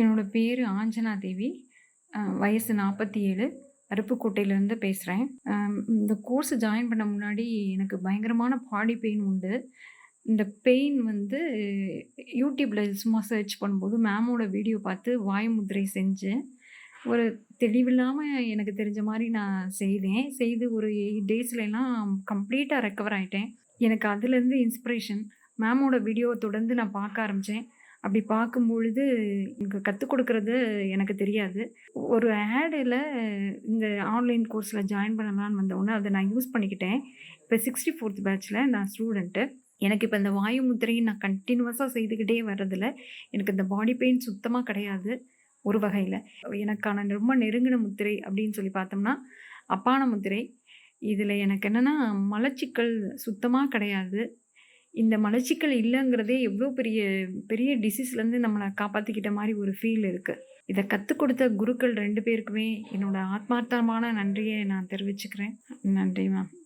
என்னோட பேர் ஆஞ்சனா தேவி. வயசு நாற்பத்தி ஏழு அருப்புக்கோட்டையிலேருந்து பேசுகிறேன் இந்த கோர்ஸ் ஜாயின் பண்ண முன்னாடி எனக்கு பயங்கரமான பாடி பெயின் உண்டு. இந்த பெயின் வந்து யூடியூப்பில் சும்மா சர்ச் பண்ணும்போது மேமோட வீடியோ பார்த்து வாய்முத்திரை செஞ்சேன். ஒரு தெளிவில்லாமல் எனக்கு தெரிஞ்ச மாதிரி நான் செய்தேன். செய்து ஒரு எயிட் டேஸ்லலாம் கம்ப்ளீட்டாக ரெக்கவர் ஆகிட்டேன் எனக்கு அதுலேருந்து இன்ஸ்பிரேஷன். மேமோட வீடியோவை தொடர்ந்து நான் பார்க்க ஆரம்பித்தேன் அப்படி பார்க்கும்பொழுது எனக்கு கற்றுக் கொடுக்கறது எனக்கு தெரியாது. ஒரு ஆடில் இந்த ஆன்லைன் கோர்ஸில் ஜாயின் பண்ணலான்னு வந்தோடனே அதை நான் யூஸ் பண்ணிக்கிட்டேன். இப்போ சிக்ஸ்டி ஃபோர்த் பேட்ச்சில் நான் ஸ்டூடெண்ட்டு எனக்கு இப்போ இந்த வாயு முத்திரையும் நான் கண்டினியூவஸாக செய்துக்கிட்டே வர்றதில்ல எனக்கு இந்த பாடி பெயின் சுத்தமாக கிடையாது. ஒரு வகையில் எனக்கான ரொம்ப நெருங்கின முத்திரை அப்படின்னு சொல்லி பார்த்தோம்னா, அப்பான முத்திரை. இதில் எனக்கு என்னன்னா, மலச்சிக்கல் சுத்தமாக கிடையாது. இந்த மலச்சிக்கல் இல்லைங்கிறதே எவ்வளோ பெரிய பெரிய டிசீஸ்லேருந்து நம்மளை காப்பாற்றிக்கிட்ட மாதிரி ஒரு ஃபீல் இருக்குது இதை கற்றுக் கொடுத்த குருக்கள் ரெண்டு பேருக்குமே என்னோட ஆத்மார்த்தமான நன்றியை நான் தெரிவிச்சுக்கிறேன். நன்றி மேம்.